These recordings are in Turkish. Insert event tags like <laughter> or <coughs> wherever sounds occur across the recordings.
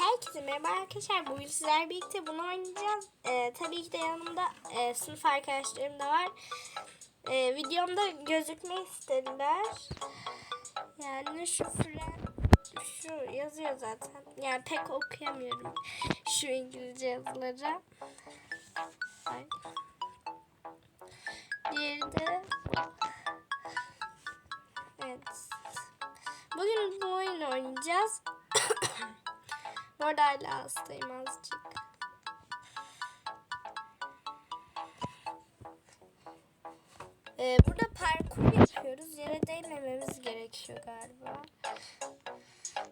Herkese merhaba arkadaşlar. Bugün sizlerle birlikte bunu oynayacağız. Ee, tabii ki de yanımda e, sınıf arkadaşlarım da var. Ee, videomda gözükmeyi istediler. Yani şu fren şu yazıyor zaten. Yani pek okuyamıyorum şu İngilizce yazıları. Hala hastayım azıcık. Ee, burada parkur yapıyoruz. Yere değmememiz gerekiyor galiba.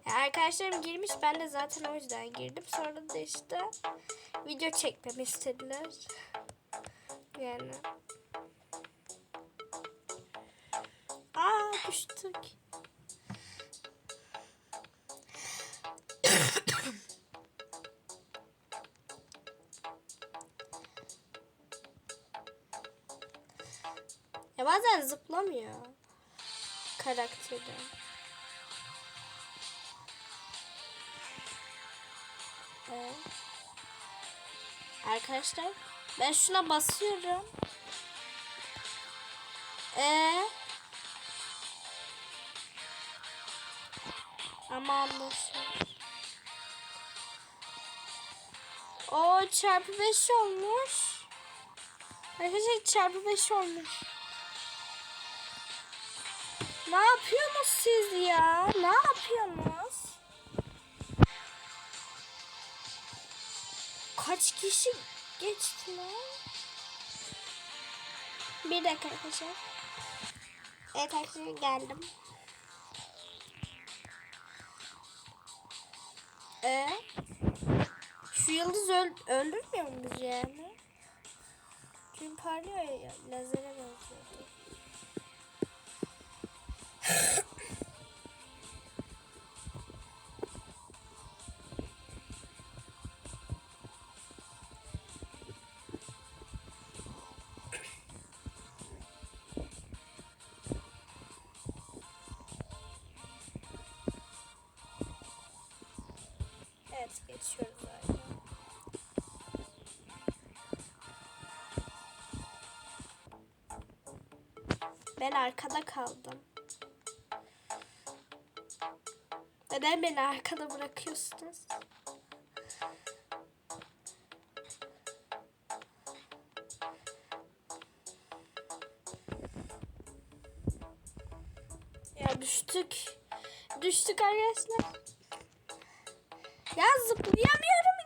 Ya arkadaşlarım girmiş. Ben de zaten o yüzden girdim. Sonra da işte video çekmemi istediler. Yani. Aa düştük. Ya bazen zıplamıyor karakteri. Ee, arkadaşlar ben şuna basıyorum. Ee, ama anlaşılıyor. O çarpı 5 olmuş. Arkadaşlar çarpı 5 olmuş. Ne yapıyorsunuz siz ya? Ne yapıyorsunuz? Kaç kişi geçti lan? Bir dakika arkadaşlar. Evet arkadaşlar geldim. Ee, şu yıldız öl öldürmüyor mu bizi yani? Çünkü parlıyor ya, lazere benziyordu. Evet geçiyoruz. Ben arkada kaldım. Neden beni arkada bırakıyorsunuz? Ya düştük. Düştük arkadaşlar. Ya zıplayamıyorum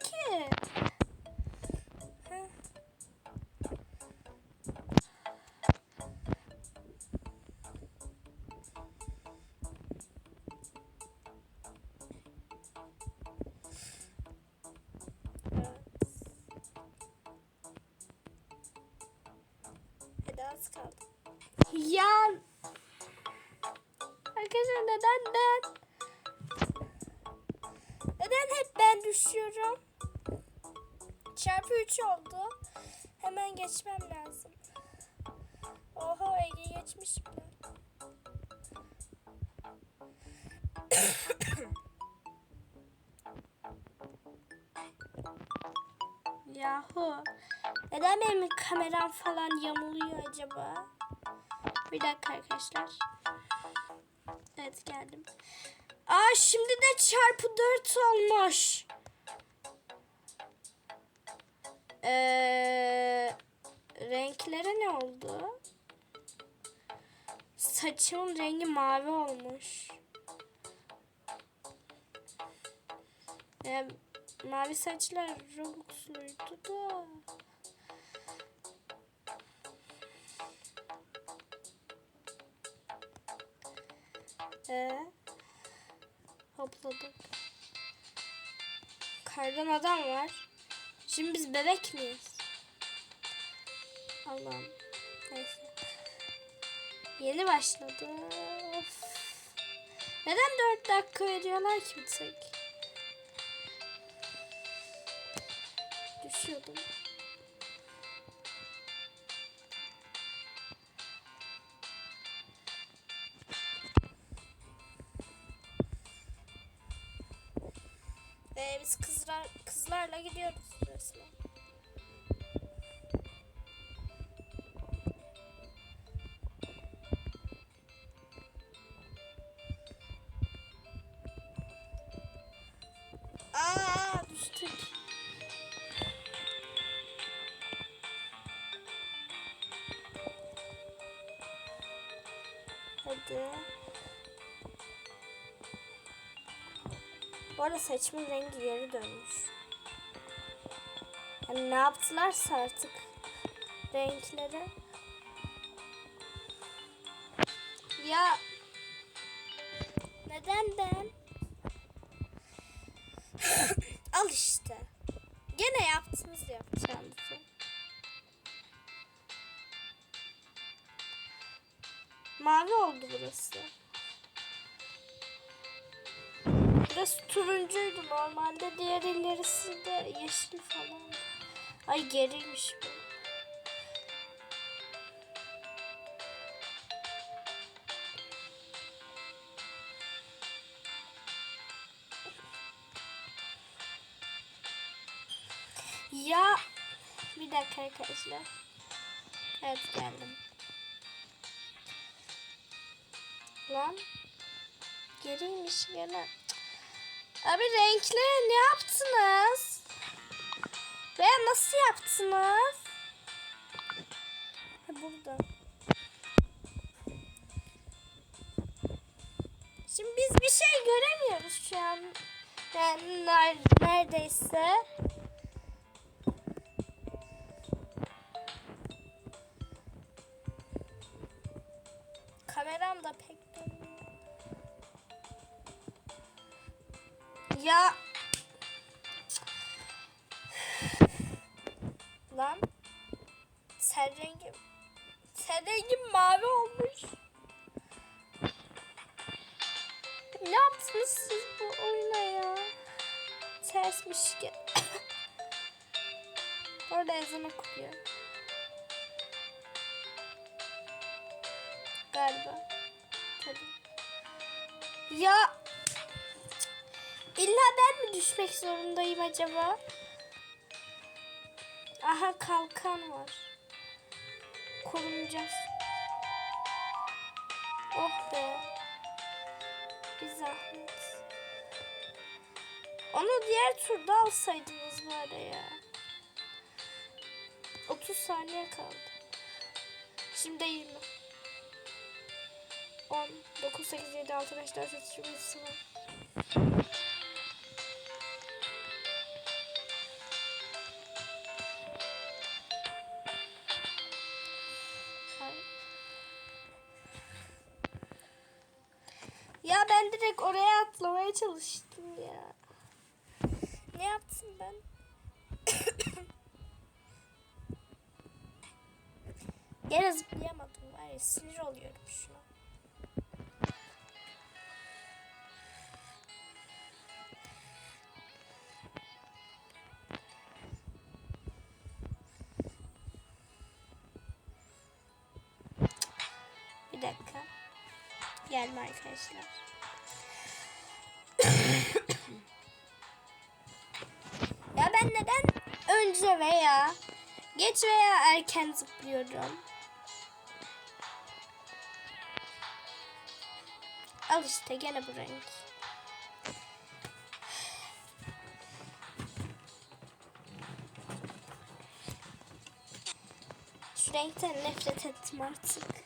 az kaldı. Ya Arkadaşlar neden ben? Neden hep ben düşüyorum? Çarpı 3 oldu. Hemen geçmem lazım. Oha Ege geçmiş bile. <coughs> Yahu. Neden benim kameram falan yamuluyor acaba? Bir dakika arkadaşlar. Evet geldim. Aa şimdi de çarpı 4 olmuş. Ee, renklere ne oldu? Saçımın rengi mavi olmuş. Ee, mavi saçlar Robux'luydu da. Ee, hopladık. Kardan adam var. Şimdi biz bebek miyiz? Allah'ım. Neyse. Yeni başladı. Of. Neden 4 dakika veriyorlar ki bir tek? Düşüyordum. Ee, biz kızlar kızlarla gidiyoruz resmen. Bu arada saçımın rengi geri dönmüş. Yani ne yaptılarsa artık renkleri. Ya neden ben? Burası turuncuydu normalde. Diğer ilerisi de yeşil falan. Ay geriymiş bu. Ya bir dakika arkadaşlar. Evet geldim. Lan geriymiş gene. Abi renkleri ne yaptınız? Veya nasıl yaptınız? Ha, burada. Şimdi biz bir şey göremiyoruz şu an. Yani ner- neredeyse. Sen rengim. Sen rengim mavi olmuş. Ne yaptınız siz bu oyuna ya? Tersmiş ki. <coughs> Orada ezan okuyor. Galiba. Tabii. Ya İlla ben mi düşmek zorundayım acaba? Aha kalkan var. Korunacağız. Oh be. Bir zahmet. Onu diğer turda alsaydınız bari ya. 30 saniye kaldı. Şimdi 20. 10, 9, 8, 7, 6, 5, 4, 3, 2, 1, 0. Ya ben direkt oraya atlamaya çalıştım ya. Ne yaptım ben? <coughs> Gene zıplayamadım var ya sinir oluyorum şu Gelme arkadaşlar. <coughs> ya ben neden önce veya geç veya erken zıplıyorum? Al işte gene bu renk. Şu renkten nefret ettim artık.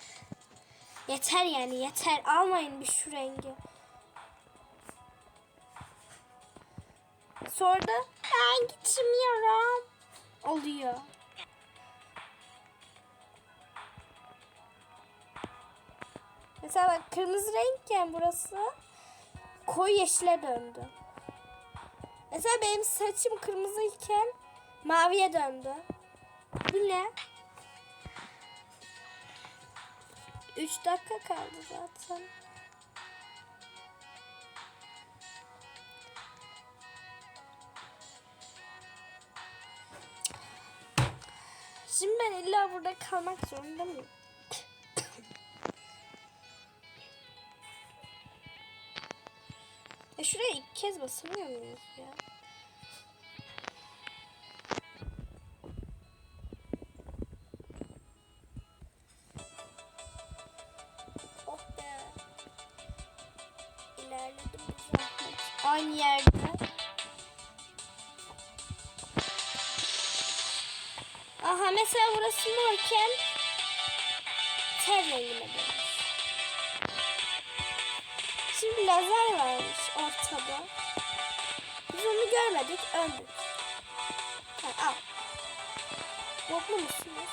Yeter yani yeter. Almayın bir şu rengi. Sonra da ben gitmiyorum. Oluyor. Mesela bak kırmızı renkken burası koyu yeşile döndü. Mesela benim saçım kırmızıyken maviye döndü. Bu ne? 3 dakika kaldı zaten. Şimdi ben illa burada kalmak zorunda mıyım? <coughs> ya şuraya ilk kez basamıyor muyuz ya? Aynı yerde. Aha mesela burası morken ter rengine. Şimdi lazer varmış ortada. Biz onu görmedik, öldük. Ha, al. Mutlu musunuz?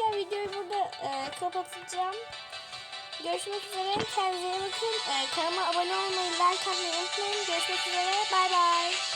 Arkadaşlar videoyu burada e, kapatacağım. Görüşmek üzere. Kendinize iyi bakın. E, kanalıma abone olmayı, like atmayı unutmayın. Görüşmek üzere. Bay bay.